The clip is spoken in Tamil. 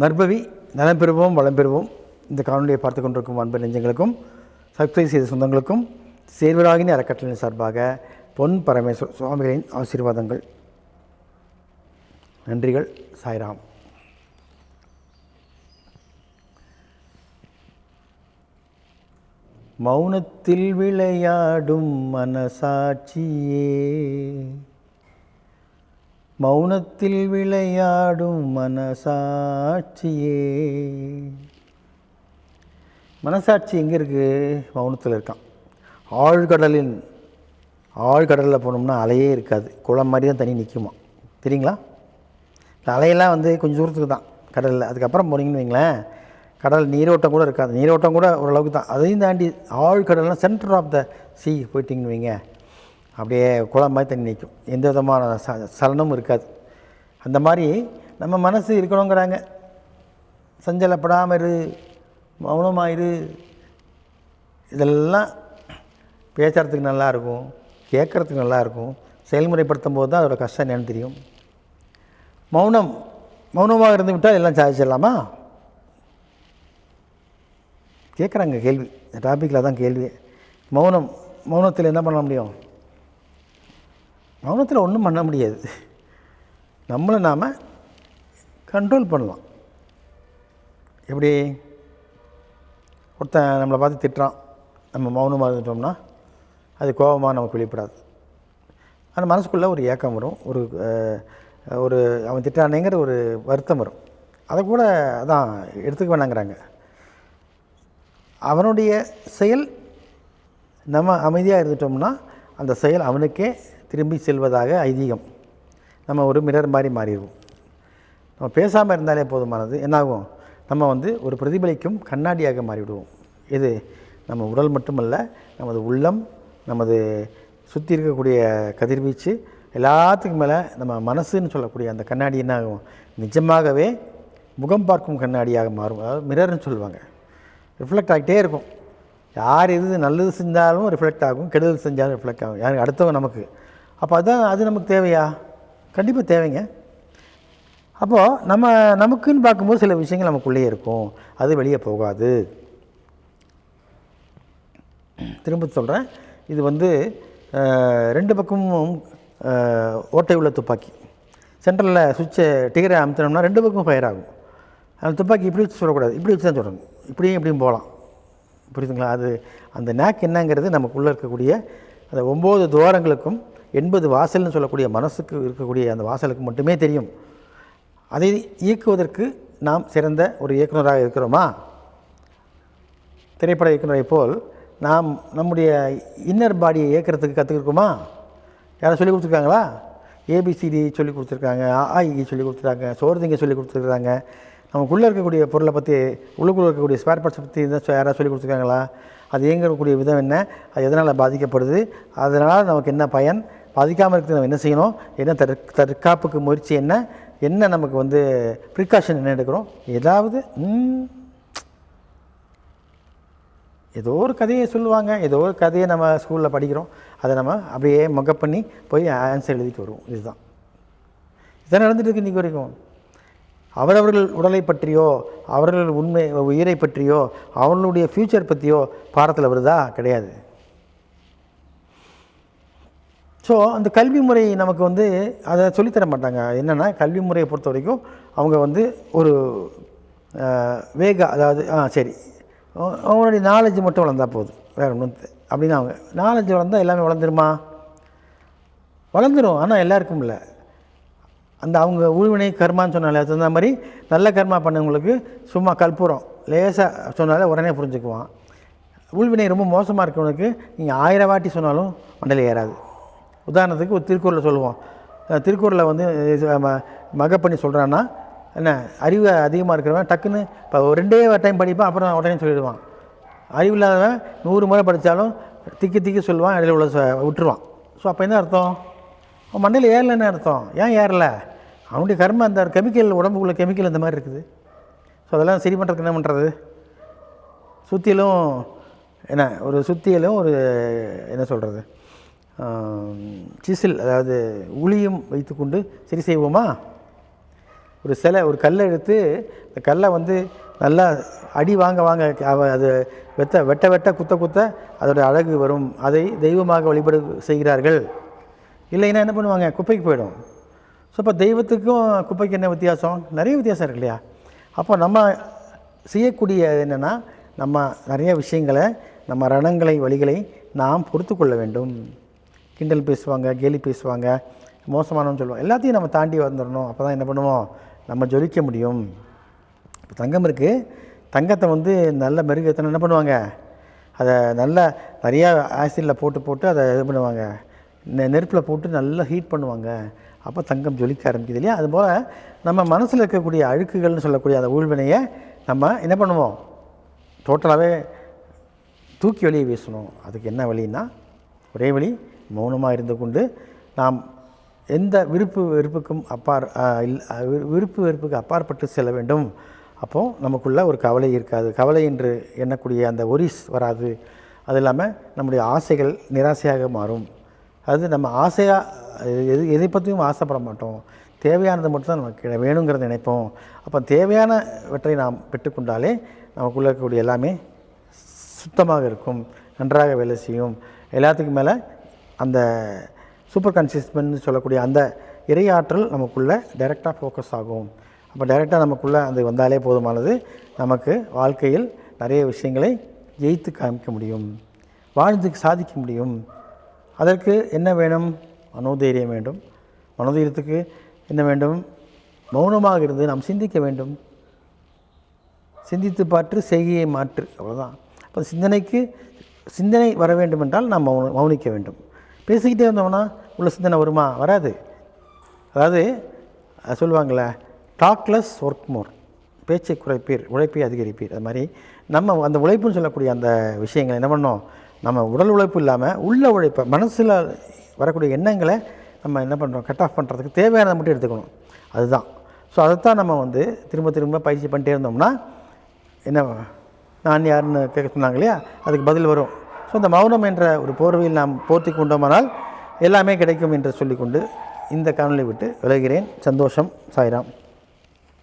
நற்பவி நலம் பெறுவோம் வளம் பெறுவோம் இந்த காணொலியை பார்த்து கொண்டிருக்கும் அன்பு நெஞ்சங்களுக்கும் சப்ஸ்கிரைப் செய்த சொந்தங்களுக்கும் சேர்வராகினி அறக்கட்டளையின் சார்பாக பொன் பரமேஸ்வர் சுவாமிகளின் ஆசீர்வாதங்கள். நன்றிகள் சாய்ராம். மௌனத்தில் விளையாடும் மனசாட்சியே. மௌனத்தில் விளையாடும் மனசாட்சியே. மனசாட்சி எங்கே இருக்குது மௌனத்தில் இருக்கான். ஆழ்கடலின் ஆழ்கடலில் போனோம்னா அலையே இருக்காது. குளம் மாதிரி தான் தண்ணி நிற்குமா தெரியுங்களா? இந்த அலையெல்லாம் வந்து கொஞ்சம் தூரத்துக்கு தான் கடலில். அதுக்கப்புறம் போனீங்கன்னு வைங்களேன் கடல் நீரோட்டம் கூட இருக்காது. நீரோட்டம் கூட ஓரளவுக்கு தான். அதையும் தாண்டி ஆழ்கடல்னால் சென்டர் ஆஃப் த சீ போயிட்டிங்கன்னு வைங்க. அப்படியே குளம் மாதிரி தண்ணி நிற்கும். எந்த விதமான ச சலனமும் இருக்காது. அந்த மாதிரி நம்ம மனசு இருக்கணுங்கிறாங்க. சஞ்சலப்படாமல் இரு மௌனமாயிரு இதெல்லாம் பேசுகிறதுக்கு நல்லாயிருக்கும் கேட்குறதுக்கு நல்லாயிருக்கும் செயல்முறைப்படுத்தும் போது தான் அதோட கஷ்டம் என்னன்னு தெரியும். மௌனம் மௌனமாக இருந்து விட்டால் எல்லாம் சாதிச்சிடலாமா கேட்குறாங்க கேள்வி. இந்த டாப்பிக்கில் தான் கேள்வி. மௌனம் மௌனத்தில் என்ன பண்ண முடியும்? மௌனத்தில் ஒன்றும் பண்ண முடியாது. நம்மளை நாம் கண்ட்ரோல் பண்ணலாம். எப்படி? ஒருத்தன் நம்மளை பார்த்து திட்டுறான். நம்ம மௌனமாக இருந்துட்டோம்னா அது கோபமாக நமக்கு வெளிப்படாது. ஆனால் மனசுக்குள்ளே ஒரு ஏக்கம் வரும். ஒரு ஒரு அவன் திட்டானேங்கிற ஒரு வருத்தம் வரும். அதை கூட அதான் எடுத்துக்க வேணாங்கிறாங்க. அவனுடைய செயல் நம்ம அமைதியாக இருந்துட்டோம்னா அந்த செயல் அவனுக்கே திரும்பி செல்வதாக ஐதீகம். நம்ம ஒரு மிரர் மாதிரி மாறிடுவோம். நம்ம பேசாமல் இருந்தாலே போதுமானது. என்னாகும்? நம்ம வந்து ஒரு பிரதிபலிக்கும் கண்ணாடியாக மாறிவிடுவோம். இது நம்ம உடல் மட்டுமல்ல நமது உள்ளம் நமது சுற்றி இருக்கக்கூடிய கதிர்வீச்சு எல்லாத்துக்கும் மேலே நம்ம மனசுன்னு சொல்லக்கூடிய அந்த கண்ணாடி என்ன ஆகும் நிஜமாகவே முகம் பார்க்கும் கண்ணாடியாக மாறும். அதாவது மிரர்னு சொல்லுவாங்க. ரிஃப்ளெக்ட் ஆகிட்டே இருக்கும். யார் எது நல்லது செஞ்சாலும் ரிஃப்ளெக்ட் ஆகும் கெடுதல் செஞ்சாலும் ரிஃப்ளெக்ட் ஆகும். யார் அடுத்தவங்க நமக்கு. அப்போ அதுதான் அது நமக்கு தேவையா? கண்டிப்பாக தேவைங்க. அப்போது நம்ம நமக்குன்னு பார்க்கும்போது சில விஷயங்கள் நமக்குள்ளேயே இருக்கும். அது வெளியே போகாது. திரும்ப சொல்கிறேன் இது வந்து ரெண்டு பக்கமும் ஓட்டை உள்ள துப்பாக்கி. சென்டரில் சுவிட்சை டிகரை அமுத்தினோம்னா ரெண்டு பக்கமும் ஃபயர் ஆகும். அந்த துப்பாக்கி இப்படி வச்சு சொல்லக்கூடாது இப்படி வச்சு தான் சொல்லணும் இப்படியும் இப்படியும் போகலாம். புரியுதுங்களா? அது அந்த நேக் என்னங்கிறது நமக்குள்ளே இருக்கக்கூடிய அந்த ஒம்பது துவாரங்களுக்கும் எண்பது வாசல்னு சொல்லக்கூடிய மனசுக்கு இருக்கக்கூடிய அந்த வாசலுக்கு மட்டுமே தெரியும். அதை இயக்குவதற்கு நாம் சிறந்த ஒரு இயக்குனராக இருக்கிறோமா? திரைப்பட இயக்குநரை போல் நாம் நம்முடைய இன்னர் பாடியை இயக்கிறதுக்கு கற்றுக்கிருக்கோமா யாரும் சொல்லி கொடுத்துருக்காங்களா? ஏபிசிடி சொல்லி கொடுத்துருக்காங்க ஆஇ சொல்லி கொடுத்துருக்காங்க சோர்திங்க சொல்லி கொடுத்துருக்குறாங்க நமக்குள்ளே இருக்கக்கூடிய பொருளை பற்றி உள்ளுக்குள்ளே இருக்கக்கூடிய ஸ்பேர் பார்ட்ஸை பற்றி இருந்தால் யாராவது சொல்லி கொடுத்துருக்காங்களா? அது இயங்கக்கூடிய விதம் என்ன? அது எதனால் பாதிக்கப்படுது? அதனால் நமக்கு என்ன பயன்? பாதிக்காமல் இருக்கிறது நம்ம என்ன செய்யணும்? என்ன தற் தற்காப்புக்கு முயற்சி என்ன? என்ன நமக்கு வந்து ப்ரிகாஷன் என்ன எடுக்கிறோம் ஏதாவது ஏதோ ஒரு கதையை சொல்லுவாங்க. ஏதோ ஒரு கதையை நம்ம ஸ்கூலில் படிக்கிறோம். அதை நம்ம அப்படியே மொக்கப் பண்ணி போய் ஆன்சர் எழுதிட்டு வருவோம். இதுதான். இதான் நடந்துட்டு இருக்கு இன்றைக்கி வரைக்கும். அவரவர்கள் உடலை பற்றியோ அவர்கள் உண்மை உயிரை பற்றியோ அவர்களுடைய ஃப்யூச்சர் பற்றியோ பாடத்தில் வருதா? கிடையாது. ஸோ அந்த கல்வி முறை நமக்கு வந்து அதை சொல்லித்தர மாட்டாங்க. என்னென்னா கல்வி முறையை பொறுத்த வரைக்கும் அவங்க வந்து ஒரு வேக அதாவது ஆ சரி. அவங்களுடைய நாலேஜ் மட்டும் வளர்ந்தா போதும். வேறு ஒன்றும் அப்படின்னு அவங்க நாலேஜ் வளர்ந்தால் எல்லாமே வளர்ந்துருமா? வளர்ந்துரும். ஆனால் எல்லாருக்கும் இல்லை. அந்த அவங்க ஊழ்வினை கர்மான்னு சொன்னாலே அது தகுந்த மாதிரி நல்ல கர்மா பண்ணவங்களுக்கு சும்மா கற்பூரம் லேசாக சொன்னாலே உடனே புரிஞ்சுக்குவான். உள்வினை ரொம்ப மோசமாக இருக்கவனுக்கு நீங்கள் ஆயிரம் வாட்டி சொன்னாலும் மண்டல ஏறாது. உதாரணத்துக்கு ஒரு திருக்குறளை சொல்லுவோம். திருக்குறளை வந்து ம- மகப்பண்ணி சொல்கிறான்னா என்ன அறிவு அதிகமாக இருக்கிறவன் டக்குன்னு இப்போ ஒரு ரெண்டே டைம் படிப்பான் அப்புறம் உடனே சொல்லிடுவான். அறிவு இல்லாதவன் நூறு முறை படித்தாலும் திக்கி திக்கி சொல்லுவான் இடையில உள்ள ச- விட்டுருவான். ஸோ அப்போ என்ன அர்த்தம்? மண்ணில் மண்டையில் ஏறலைன்னு அர்த்தம்? ஏன் ஏறல? அவனுடைய கர்மம் அந்த கெமிக்கல் உடம்புக்குள்ள கெமிக்கல் அந்த மாதிரி இருக்குது. ஸோ அதெல்லாம் சரி பண்ணுறதுக்கு என்ன பண்ணுறது சுத்தியிலும் என்ன ஒரு சுத்தியிலும் ஒரு என்ன சொல்கிறது சிசில் அதாவது உளியும் வைத்துக்கொண்டு சரி செய்வோமா? ஒரு சிலை ஒரு கல்லை எடுத்து அந்த கல்லை வந்து நல்லா அடி வாங்க வாங்க அது வெட்ட வெட்ட வெட்ட குத்த குத்த அதோட அழகு வரும். அதை தெய்வமாக வழிபாடு செய்கிறார்கள். இல்லைன்னா என்ன பண்ணுவாங்க? குப்பைக்கு போயிடும். ஸோ அப்போ தெய்வத்துக்கும் குப்பைக்கு என்ன வித்தியாசம்? நிறைய வித்தியாசம் இருக்கு இல்லையா? அப்போ நம்ம செய்யக்கூடிய என்னென்னா நம்ம நிறைய விஷயங்களை நம்ம ரணங்களை வழிகளை நாம் பொறுத்து கொள்ள வேண்டும். கிண்டல் பேசுவாங்க கேலி பேசுவாங்க மோசமானவன்னு சொல்லுவோம் எல்லாத்தையும் நம்ம தாண்டி வந்துடணும் அப்போ தான் என்ன பண்ணுவோம்? நம்ம ஜொலிக்க முடியும். இப்போ தங்கம் இருக்குது தங்கத்தை வந்து நல்ல மெருகத்தனை என்ன பண்ணுவாங்க? அதை நல்லா நிறையா ஆசிடில் போட்டு போட்டு அதை இது பண்ணுவாங்க. நெருப்பில் போட்டு நல்லா ஹீட் பண்ணுவாங்க. அப்போ தங்கம் ஜொலிக்க ஆரம்பிக்குது இல்லையா? அதுபோல் நம்ம மனசில் இருக்கக்கூடிய அழுக்குகள்னு சொல்லக்கூடிய அந்த ஊழ்வினையை நம்ம என்ன பண்ணுவோம்? டோட்டலாகவே தூக்கி வெளியே வீசணும். அதுக்கு என்ன வழின்னா ஒரே வழி மௌனமாக இருந்து கொண்டு நாம் எந்த விருப்பு வெறுப்புக்கும் அப்பார் இல்- விருப்பு வெறுப்புக்கு அப்பாற்பட்டு செல்ல வேண்டும். அப்போது நமக்குள்ள ஒரு கவலை இருக்காது. கவலை என்று எண்ணக்கூடிய அந்த ஒரிஸ் வராது. அது இல்லாமல் நம்முடைய ஆசைகள் நிராசையாக மாறும். அது நம்ம ஆசையாக எது எதை பற்றியும் ஆசைப்பட மாட்டோம். தேவையானது மட்டும்தான் நமக்கு வேணுங்கிறத நினைப்போம். அப்போ தேவையானவற்றை நாம் பெற்றுக்கொண்டாலே நமக்குள்ள இருக்கக்கூடிய எல்லாமே சுத்தமாக இருக்கும். நன்றாக வேலை செய்யும். எல்லாத்துக்கும் மேலே அந்த சூப்பர் கான்சியஸ்மெண்ட் சொல்லக்கூடிய அந்த இறையாற்றல் நமக்குள்ளே டைரெக்டாக ஃபோக்கஸ் ஆகும். அப்போ டைரெக்டாக நமக்குள்ளே அது வந்தாலே போதுமானது. நமக்கு வாழ்க்கையில் நிறைய விஷயங்களை ஜெயித்து காமிக்க முடியும். வாழ்ந்து சாதிக்க முடியும். அதற்கு என்ன வேணும்? மனோதைரியம் வேண்டும். மனோதைரியத்துக்கு என்ன வேண்டும்? மௌனமாக இருந்து நாம் சிந்திக்க வேண்டும். சிந்தித்து பாற்று செய்கையை மாற்று. அவ்வளோதான் அப்போ சிந்தனைக்கு சிந்தனை வர வேண்டும் என்றால் நாம் மௌன மௌனிக்க வேண்டும். பேசிக்கிட்டே இருந்தோம்னா உள்ள சிந்தனை வருமா? வராது. அதாவது சொல்லுவாங்களே டாக்லெஸ் ஒர்க் மோர் பேச்சை குறைப்பீர் உழைப்பை அதிகரிப்பீர். அது மாதிரி நம்ம அந்த உழைப்புன்னு சொல்லக்கூடிய அந்த விஷயங்களை என்ன பண்ணோம்? நம்ம உடல் உழைப்பு இல்லாமல் உள்ள உழைப்பை மனசில் வரக்கூடிய எண்ணங்களை நம்ம என்ன பண்ணுறோம் கட் ஆஃப் பண்ணுறதுக்கு தேவையானதை மட்டும் எடுத்துக்கணும். அதுதான். ஸோ அதைத்தான் நம்ம வந்து திரும்ப திரும்ப பயிற்சி பண்ணிட்டே இருந்தோம்னா என்ன நான் யாருன்னு கேட்க சொன்னாங்க இல்லையா? அதுக்கு பதில் வரும். ஸோ இந்த மௌனம் என்ற ஒரு போர்வையில் நாம் போர்த்தி கொண்டோமானால் எல்லாமே கிடைக்கும் என்று சொல்லிக்கொண்டு இந்த காணொலி விட்டு விலகிறேன் சந்தோஷம். சாய்ராம்.